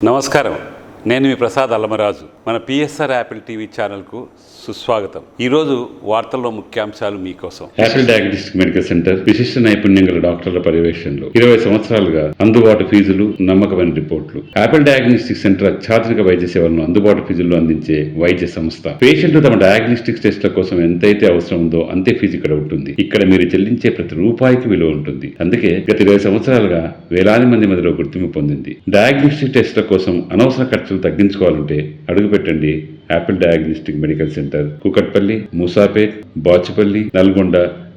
నమస్కారం నేను మీ ప్రసాద్ అల్లమరాజు. మన పిఎస్ఆర్ యాపిల్ టీవీ ఛానల్కు సుస్వాగతం. ఈరోజు వార్తల్లో ముఖ్యాంశాలు మీకోసం. యాపిల్ డయాగ్నోస్టిక్ మెడికల్ సెంటర్ విశిష్ట నైపుణ్యం గల డాక్టర్ల పర్యవేక్షణలో. ఇరవై సంవత్సరాలుగా అందుబాటు ఫీజులు నమ్మకమైన రిపోర్ట్లు. యాపిల్ డయాగ్నోస్టిక్ సెంటర్ అత్యాధునిక వైద్య సేవలను అందుబాటు ఫీజుల్లో అందించే వైద్య సంస్థ. పేషెంట్లు తమ డయాగ్నోస్టిక్ టెస్ట్ల కోసం ఎంతైతే అవసరం ఉందో అంతే ఫీజు ఇక్కడ ఉంటుంది. ఇక్కడ మీరు చెల్లించే ప్రతి రూపాయికి విలువ ఉంటుంది. అందుకే గత ఇరవై సంవత్సరాలుగా వేలాది మంది మధ్యలో గుర్తింపు పొందింది. డయాగ్నోస్టిక్ టెస్ట్ల కోసం అనవసర ఖర్చులు తగ్గించుకోవాలంటే అడుగుపెట్టండి. Apple diagnostic medical centre Kukatpally Moosapet Bachupally Nalgonda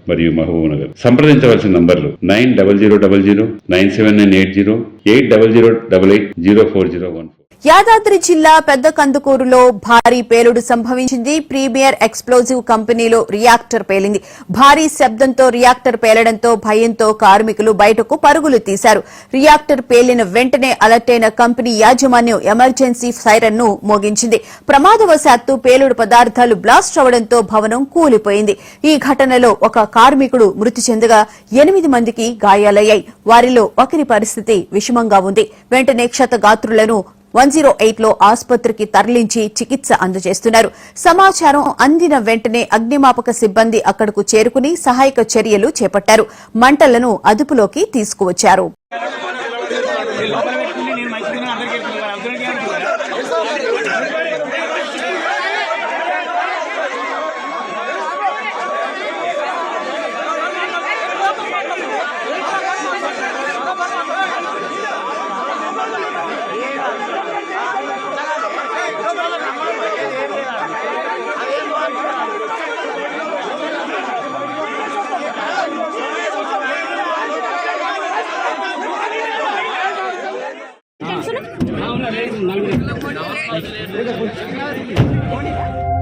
మరియు మహబూబ్నగర్. సంప్రదించవలసిన నంబర్లు nine double zero double zero nine seven nine eight zero eight double zero double eight zero four zero one Yadadri జిల్లా పెద్ద కందుకూరులో భారీ పేలుడు సంభవించింది. ప్రీమియర్ ఎక్స్ప్లోజివ్ కంపెనీలో రియాక్టర్ పేలింది. భారీ శబ్దంతో రియాక్టర్ పేలడంతో భయంతో కార్మికులు బయటకు పరుగులు తీశారు. రియాక్టర్ పేలిన వెంటనే అలర్ట్ అయిన కంపెనీ యాజమాన్యం ఎమర్జెన్సీ సైరన్ను మోగించింది. ప్రమాదవశాత్తు పేలుడు పదార్థాలు బ్లాస్ట్ అవడంతో భవనం కూలిపోయింది. ఈ ఘటనలో ఒక కార్మికుడు మృతి చెందగా ఎనిమిది మందికి గాయాలయ్యాయి. వారిలో ఒకరి పరిస్థితి విషమంగా ఉంది. వెంటనే క్షతగాత్రులను వన్ జీరో ఎయిట్లో ఆసుపత్రికి తరలించి చికిత్స అందజేస్తున్నారు. సమాచారం అందిన వెంటనే అగ్నిమాపక సిబ్బంది అక్కడకు చేరుకుని సహాయక చర్యలు చేపట్టారు. మంటలను అదుపులోకి తీసుకువచ్చారు. Gracias.